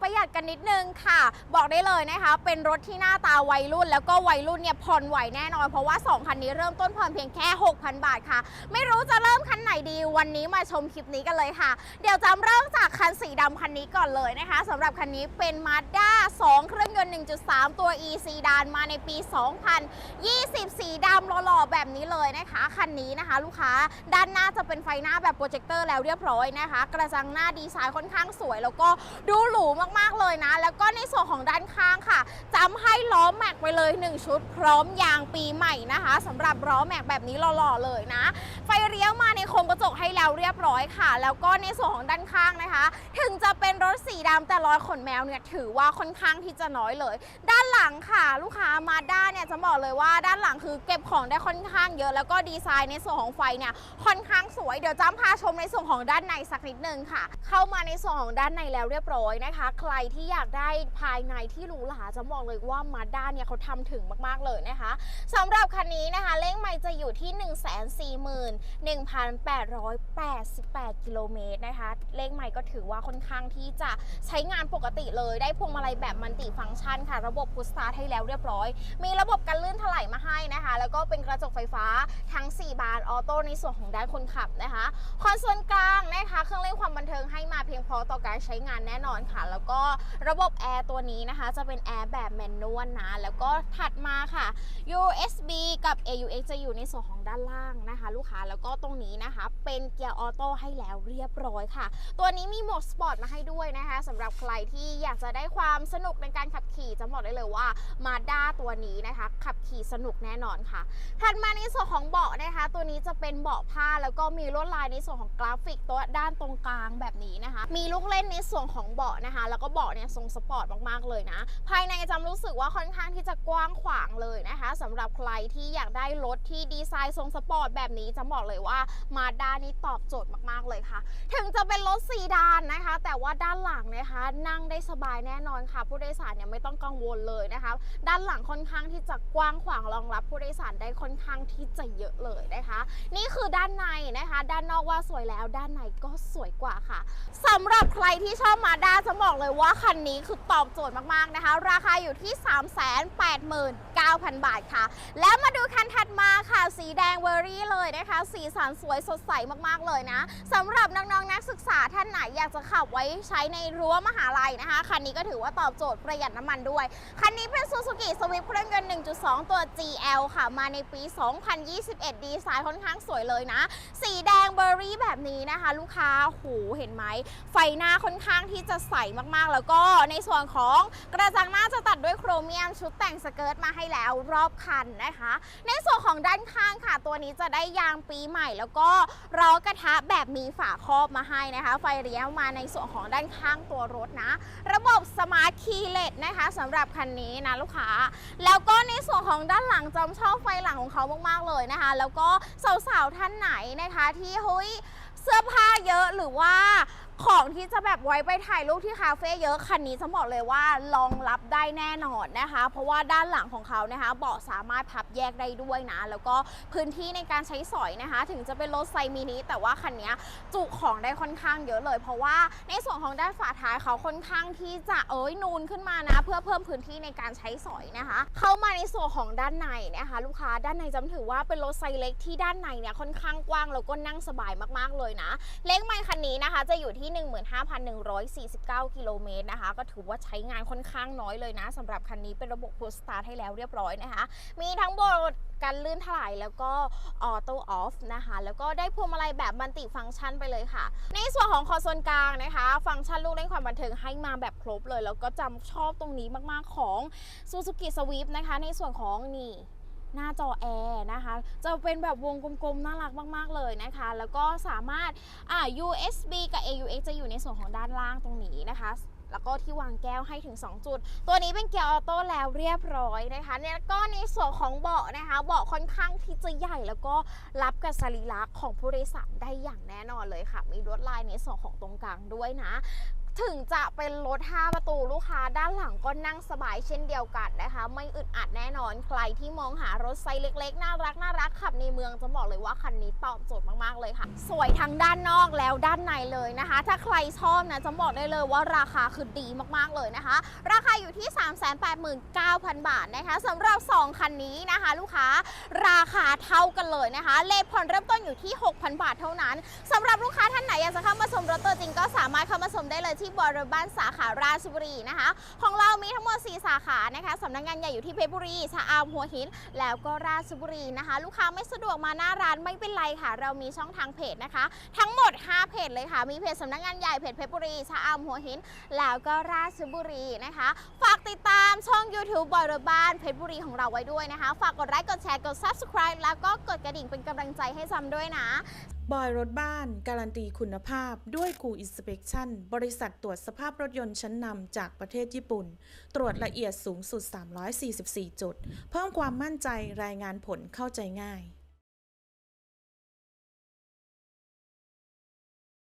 ประหยัดกันนิดนึงค่ะ บอกได้เลยนะคะ เป็นรถที่หน้าตาวัยรุ่น แล้วก็วัยรุ่นเนี่ยผ่อนไหวแน่นอน เพราะว่า 2 คันนี้เริ่มต้นผ่อนเพียงแค่ 6,000 บาทค่ะ ไม่รู้จะเริ่มค ไหนดีวันนี้มาชมคลิปนี้กันเลยค่ะ เดี๋ยวจำเริ่มจากคันสีดำคันนี้ก่อนเลยนะคะสำหรับคันนี้เป็น Mazda 2 เครื่องยนต์ 1.3 ตัว e ซีดานมาในปี 2020 สีดำหล่อๆแบบนี้เลยนะคะ คันนี้นะคะ ลูกค้าด้านหน้าจะเป็นไฟหน้าแบบโปรเจคเตอร์แล้วเรียบร้อยนะคะ กระจังหน้าดีไซน์ค่อนข้างสวย แล้วก็ดูหรูมากๆเลยนะ แล้วก็ในส่วนของด้านข้างค่ะ แม็กไปเลย 1 ชุด พร้อมยางปีใหม่นะคะสำหรับล้อแม็กแบบนี้หล่อๆเลยนะ ไฟเลี้ยวมาในโครงกระจกให้แล้วเรียบร้อยค่ะ แล้วก็ในส่วนของด้านข้างนะคะ ถึงจะเป็นรถสีดำแต่รอยขนแมวเนี่ยถือว่าค่อนข้างที่จะน้อยเลย ด้านหลังค่ะ ลูกค้ามาด้านเนี่ยจะบอกเลยว่าด้านหลังคือเก็บของได้ค่อนข้างเยอะแล้วก็ดีไซน์ในส่วนของไฟเนี่ยค่อนข้างสวยเดี๋ยวจ้ำพาชมในส่วนของด้านในสักนิดนึงค่ะ เข้ามาในส่วนของด้านในแล้วเรียบร้อยนะคะ ใครที่อยากได้ภายในที่หรูหราจะบอกเลยว่ามาด้าเนี่ยเขาทำถึงมากๆเลยนะคะสำหรับคันนี้นะคะเลขไมล์จะอยู่ที่ 141,888 กิโลเมตรนะคะ เลขไมล์ก็ถือว่าค่อนข้างที่จะใช้งานปกติเลยได้พวงมาลัยแบบมันติฟังก์ชันค่ะ ระบบพุชสตาร์ทให้แล้วเรียบร้อย มีระบบกันลื่นถลายมาให้นะคะ แล้วก็เป็นกระจกไฟฟ้าทั้ง 4 บานออโต้ในส่วนของด้านคนขับนะคะคอนโซลกลางนะคะ เครื่องเล่นความบันเทิงให้มาเพียงพอต่อการใช้งานแน่นอนค่ะ แล้วก็ระบบแอร์ตัวนี้นะคะ จะเป็นแอร์แบบแมนนวลนะแล้วก็ถัดมาค่ะ USB กับ AUX จะอยู่ในส่วนของด้านล่างนะคะ ลูกค้าแล้วก็ตรงนี้นะคะ เป็นเกียร์ออโต้ให้แล้วเรียบร้อยค่ะ ตัวนี้มีโหมดสปอร์ตมาให้ด้วยนะคะสำหรับใครที่อยากจะได้ความสนุกในการขับขี่จะบอกได้เลยว่ามาด้าตัวนี้นะคะ ขับขี่สนุกแน่นอนค่ะ ถัดมาในส่วนของเบาะนะคะ ตัวนี้จะเป็นเบาะผ้าแล้วก็มีลวดลายในส่วนของกราฟิกตัวด้านตรงกลางแบบนี้นะคะ มีลูกเล่นในส่วนของเบาะนะคะ แล้วก็เบาะเนี่ยทรงสปอร์ตมากๆเลยนะ ภายในจำรู้สึกว่าค่อนข้างที่จะกว้างขวางเลยนะคะสำหรับใครที่อยากได้รถที่ดีไซน์ทรงสปอร์ตแบบนี้จะบอกเลยว่ามาด้านี้ตอบโจทย์มากๆเลยค่ะ ถึงจะเป็นรถซีดานนะคะ แต่ว่าด้านหลังนะคะ นั่งได้สบายแน่นอนค่ะ ผู้โดยสารเนี่ยไม่ต้องกังวลเลยนะคะด้านหลังค่อนข้างที่จะกว้างขวางรองรับผู้โดยสารได้ค่อนข้างที่จะเยอะเลยนะคะ นี่คือด้านในนะคะ ด้านนอกว่าสวยแล้วด้านในก็สวยกว่าค่ะสำหรับใครที่ชอบมาด้าจะบอกเลยว่าคันนี้คือตอบโจทย์มากๆนะคะ ราคาอยู่ที่389,000 บาทค่ะ แล้วมาดูคันถัดมาค่ะ สีแดงเวอรี่เลยนะคะ สีสันสวยสดใสมากๆเลยนะสำหรับน้องๆนักศึกษาท่านไหนอยากจะขับไว้ใช้ในรั้วมหาลัยนะคะ คันนี้ก็ถือว่าตอบโจทย์ประหยัดน้ำมันด้วย คันนี้เป็น Suzuki Swift เครื่องยนต์ 1.2 ตัว GL ค่ะ มาในปี 2021 ดีไซน์ค่อนข้างสวยเลยนะ สีแดงเบอร์รี่แบบนี้นะคะ ลูกค้าหูเห็นไหม ไฟหน้าค่อนข้างที่จะใสมากๆ แล้วก็ในส่วนของกระจังหน้าจะตัดด้วยโครเมียมชุดแต่งสเกิร์ตมาให้แล้วรอบคันนะคะ ในส่วนของด้านข้างค่ะ ตัวนี้จะได้ยางปีใหม่ แล้วก็ล้อกระทะแบบมีฝาครอบมาให้นะคะ ไฟเลี้ยวมาในส่วนของด้านข้างตัวรถนะ ระบบสมาร์ทคีย์เลสนะคะสำหรับคันนี้นะลูกค้า แล้วก็ในส่วนของด้านหลังจำช่อบไฟหลังของเขามากๆเลยนะคะ แล้วก็สาวๆท่านไหนนะคะที่เฮ้ยเสื้อผ้าเยอะหรือว่า ของที่จะแบบไว้ไปถ่ายรูปที่คาเฟ่เยอะคันนี้จะบอกเลยว่ารองรับได้แน่นอนนะคะ เพราะว่าด้านหลังของเขานะคะเบาะสามารถพับแยกได้ด้วยนะ แล้วก็พื้นที่ในการใช้สอยนะคะ ถึงจะเป็นรถไซมินิแต่ว่าคันนี้จุของได้ค่อนข้างเยอะเลย เพราะว่าในส่วนของด้านฝาท้ายเขาค่อนข้างที่จะเอ้ยนูนขึ้นมานะ เพื่อเพิ่มพื้นที่ในการใช้สอยนะคะ เข้ามาในส่วนของด้านในนะคะ ลูกค้าด้านในจำถือว่าเป็นรถไซเล็กที่ด้านในเนี่ยค่อนข้างกว้างแล้วก็นั่งสบายมากๆเลยนะ เลขไมล์คันนี้นะคะ จะอยู่ที่15,149 กิโลเมตรนะคะ ก็ถือว่าใช้งานค่อนข้างน้อยเลยนะสำหรับคันนี้เป็นระบบ Push Start ให้แล้วเรียบร้อยนะคะ มีทั้งบดกันลื่นถลายแล้วก็ออโต้ออฟนะคะ แล้วก็ได้พวงมาลัยแบบมัลติฟังก์ชันไปเลยค่ะ ในส่วนของคอนโซลกลางนะคะ ฟังก์ชันลูกเล่นความบันเทิงให้มาแบบครบเลย แล้วก็จำชอบตรงนี้มากๆของ Suzuki Swift นะคะ ในส่วนของนี่ หน้าจอแอร์นะคะ จะเป็นแบบวงกลมๆ น่ารักมากๆเลยนะคะ แล้วก็สามารถอ่า USB กับ AUX จะอยู่ในส่วนของด้านล่างตรงนี้นะคะแล้วก็ที่วางแก้วให้ถึง 2 จุด ตัวนี้เป็นเกียร์ออโต้แล้วเรียบร้อยนะคะเนี่ยก็ในส่วนของเบาะนะคะ เบาะค่อนข้างที่จะใหญ่ แล้วก็รับกับสรีระของผู้โดยสารได้อย่างแน่นอนเลยค่ะ มีลวดลายในส่วนของตรงกลางด้วยนะ ถึงจะเป็นรถ 5 ประตูลูกค้าด้านหลังก็นั่งสบายเช่นเดียวกันนะคะ ไม่อึดอัดแน่นอนใครที่มองหารถไซส์เล็กๆ น่ารักน่ารักขับในเมืองจะบอกเลยว่าคันนี้ตอบโจทย์มากๆเลยค่ะ สวยทั้งด้านนอกแล้วด้านในเลยนะคะ ถ้าใครชอบนะจะบอกได้เลยว่าราคาคือดีมากๆเลยนะคะ ราคาอยู่ที่ 389,000 บาทนะคะสำหรับ 2 คันนี้นะคะ ลูกค้าราคาเท่ากันเลยนะคะ เลขผ่อนเริ่มต้นอยู่ที่ 6,000 บาทเท่านั้นสำหรับลูกค้าท่านไหนอยากจะเข้ามาชมรถตัวจริงก็สามารถเข้ามาชมได้เลยที่บริบ้านสาขาราชบุรีนะคะ ของเรามีทั้งหมด 4 สาขานะคะสำนักงานใหญ่อยู่ที่เพชรบุรีชะอำหัวหิน แล้วก็ราชบุรีนะคะ ลูกค้าไม่สะดวกมาหน้าร้านไม่เป็นไรค่ะ เรามีช่องทางเพจนะคะ ทั้งหมด 5 เพจเลยค่ะ มีเพจสำนักงานใหญ่เพจเพชรบุรีชะอำหัวหิน แล้วก็ราชบุรีนะคะ ฝากติดตามช่อง YouTube บอรถบ้านเพชรบุรีของเราไว้ด้วยนะคะ ฝากกดไลค์กดแชร์กด Subscribe แล้วก็กดกระดิ่งเป็นกำลังใจให้ซ้ำด้วยนะ บอยรถบ้านการันตีคุณภาพด้วยกูอินสเป t ชั่นบริษัทตรวจสภาพรถยนต์ชั้นนำจากประเทศญี่ปุ่น ตรวจละเอียดสูงสุด 344 จุด เพิ่มความมั่นใจรายงานผลเข้าใจง่าย